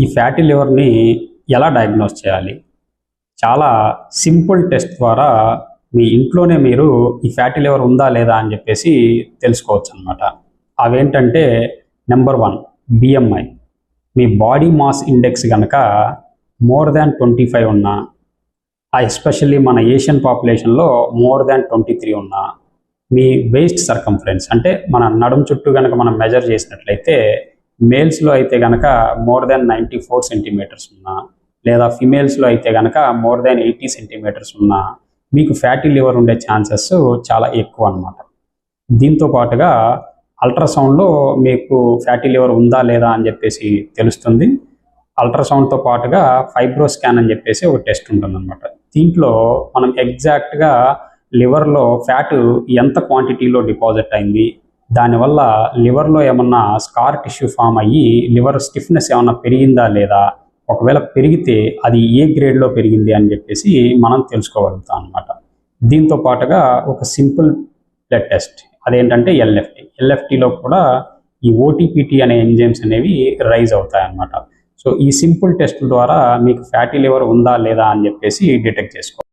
ఈ ఫ్యాటీ లివర్ని ఎలా డయాగ్నోస్ చేయాలి? చాలా సింపుల్ టెస్ట్ ద్వారా మీ ఇంట్లోనే మీరు ఈ ఫ్యాటీ లివర్ ఉందా లేదా అని చెప్పేసి తెలుసుకోవచ్చు అనమాట అవేంటంటే నెంబర్ వన్ బిఎంఐ మీ బాడీ మాస్ ఇండెక్స్ కనుక మోర్ దాన్ ట్వంటీ ఫైవ్ ఉన్నా ఎస్పెషల్లీ మన ఏషియన్ పాపులేషన్లో మోర్ దాన్ ట్వంటీ త్రీ ఉన్నా మీ వేస్ట్ సర్కంఫరెన్స్ అంటే మన నడుం చుట్టూ కనుక మనం మెజర్ చేసినట్లయితే మేల్స్లో అయితే కనుక more than ninety four centimetres ఉన్నా లేదా ఫిమేల్స్లో అయితే కనుక మోర్ దాన్ ఎయిటీ సెంటీమీటర్స్ ఉన్నా మీకు ఫ్యాటీ లివర్ ఉండే ఛాన్సెస్ చాలా ఎక్కువ అనమాట దీంతో పాటుగా అల్ట్రాసౌండ్లో మీకు ఫ్యాటీ లివర్ ఉందా లేదా అని చెప్పేసి తెలుస్తుంది. అల్ట్రాసౌండ్తో పాటుగా ఫైబ్రో స్కాన్ అని చెప్పేసి ఒక టెస్ట్ ఉంటుందన్నమాట. దీంట్లో మనం ఎగ్జాక్ట్గా లివర్లో ఫ్యాట్ ఎంత క్వాంటిటీలో డిపాజిట్ అయింది దానివల్ల లివర్లో ఏమన్నా స్కార్ టిష్యూ ఫామ్ అయ్యి లివర్ స్టిఫ్నెస్ ఏమన్నా పెరిగిందా లేదా? ఒకవేళ పెరిగితే అది ఏ గ్రేడ్లో పెరిగింది అని చెప్పేసి మనం తెలుసుకోగలుగుతాం అనమాట దీంతో పాటుగా ఒక సింపుల్ బ్లడ్ టెస్ట్ అదేంటంటే ఎల్ఎఫ్టి. ఎల్ఎఫ్టిలో కూడా ఈ ఓటీపీటీ అనే ఎంజైమ్స్ అనేవి రైజ్ అవుతాయి అన్నమాట సో ఈ సింపుల్ టెస్ట్ ద్వారా మీకు ఫ్యాటీ లివర్ ఉందా లేదా అని చెప్పేసి డిటెక్ట్ చేసుకోవాలి